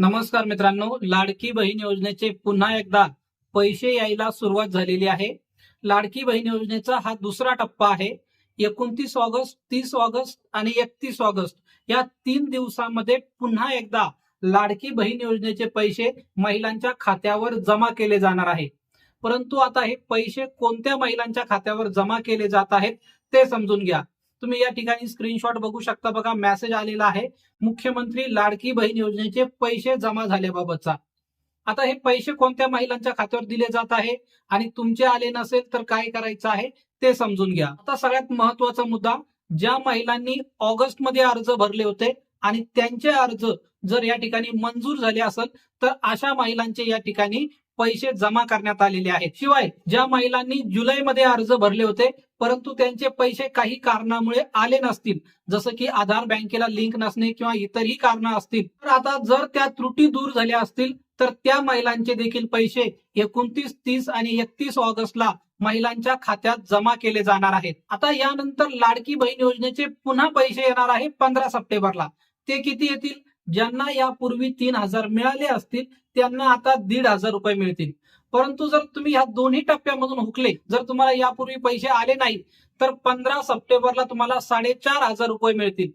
नमस्कार मित्रांनो लाडकी बहीण योजनेचे पुन्हा एकदा पैसे यायला सुरुवात झालेली आहे. लाडकी बहीण योजनेचा हा दुसरा टप्पा आहे. एकोणतीस ऑगस्ट तीस ऑगस्ट आणि एकतीस ऑगस्ट या तीन दिवसामध्ये पुन्हा एकदा लाडकी बहीण योजनेचे पैसे महिलांच्या खात्यावर जमा केले जाणार आहे. परंतु आता हे पैसे कोणत्या महिलांच्या खात्यावर जमा केले जात आहेत ते समजून घ्या. तुम्ही या ठिकाणी स्क्रीनशॉट बघू शकता बघा मेसेज आलेला आहे. मुख्यमंत्री लाडकी बहीण योजनेचे पैसे जमा झाल्याबाबतचा. आता हे पैसे कोणत्या महिलांच्या खात्यावर दिले जात आहे? आणि तुमचे आले नसेल तर काय करायचं आहे? ते समजून घ्या. आता सगळ्यात महत्त्वाचा मुद्दा ज्या महिलांनी ऑगस्टमध्ये अर्ज भरले होते आणि त्यांचे अर्ज जर या ठिकाणी मंजूर झाले असेल तर अशा महिलांचे या ठिकाणी पैसे जमा करण्यात आलेले आहेत. शिवाय ज्या महिलांनी जुलैमध्ये अर्ज भरले होते परंतु त्यांचे पैसे काही कारणामुळे आले नसतील. जसं की आधार बँकेला लिंक नसणे किंवा इतरही कारण असतील. तर आता जर त्या त्रुटी दूर झाल्या असतील तर त्या महिलांचे देखील पैसे एकोणतीस तीस आणि एकतीस ऑगस्टला महिलांच्या खात्यात जमा केले जाणार आहेत. आता यानंतर लाडकी बहीण योजनेचे पुन्हा पैसे येणार आहे पंधरा सप्टेंबरला. ते किती येतील? ज्यांना यापूर्वी तीन हजार मिळाले असतील त्यांना आता दीड हजार रुपये मिळतील. परंतु जर तुम्ही ह्या दोन्ही टप्प्यामधून हुकले जर तुम्हाला यापूर्वी पैसे आले नाही तर पंधरा सप्टेंबरला तुम्हाला साडेचार हजार रुपये मिळतील.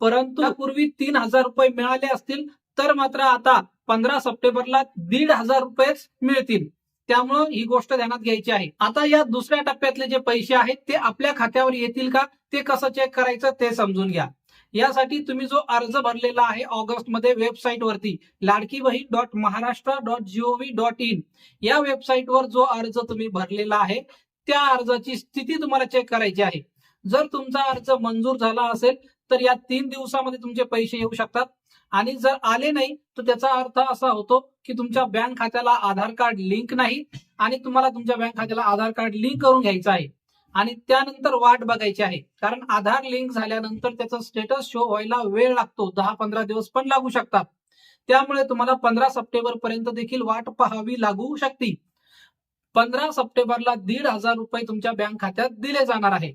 परंतु यापूर्वी तीन हजार रुपये मिळाले असतील तर मात्र आता पंधरा सप्टेंबरला दीड हजार रुपयेच मिळतील. त्यामुळं ही गोष्ट ध्यानात घ्यायची आहे. आता या दुसऱ्या टप्प्यातले जे पैसे आहेत ते आपल्या खात्यावर येतील का? ते कसं चेक करायचं ते समजून घ्या. यासाठी तुम्ही जो अर्ज भरलेला आहे ऑगस्टमध्ये वेबसाईट वरती Ladki Bahin dot Maharashtra dot GOV dot in या वेबसाईटवर जो अर्ज तुम्ही भरलेला आहे त्या अर्जाची स्थिती तुम्हाला चेक करायची आहे. जर तुमचा अर्ज मंजूर झाला असेल तर या तीन दिवसामध्ये तुमचे पैसे येऊ शकतात. आणि जर आले नाही तर त्याचा अर्थ असा होतो की तुमच्या बँक खात्याला आधार कार्ड लिंक नाही आणि तुम्हाला तुमच्या बँक खात्याला आधार कार्ड लिंक करून घ्यायचं आहे. आणि त्यानंतर वाट बघायची आहे. कारण आधार लिंक झाल्यानंतर त्याचा स्टेटस शो व्हायला वेळ लागतो. दहा पंधरा दिवस पण लागू शकतात. त्यामुळे तुम्हाला पंधरा सप्टेंबर पर्यंत देखील वाट पाहावी लागू शकते. पंधरा सप्टेंबरला दीड हजार रुपये तुमच्या बँक खात्यात दिले जाणार आहे.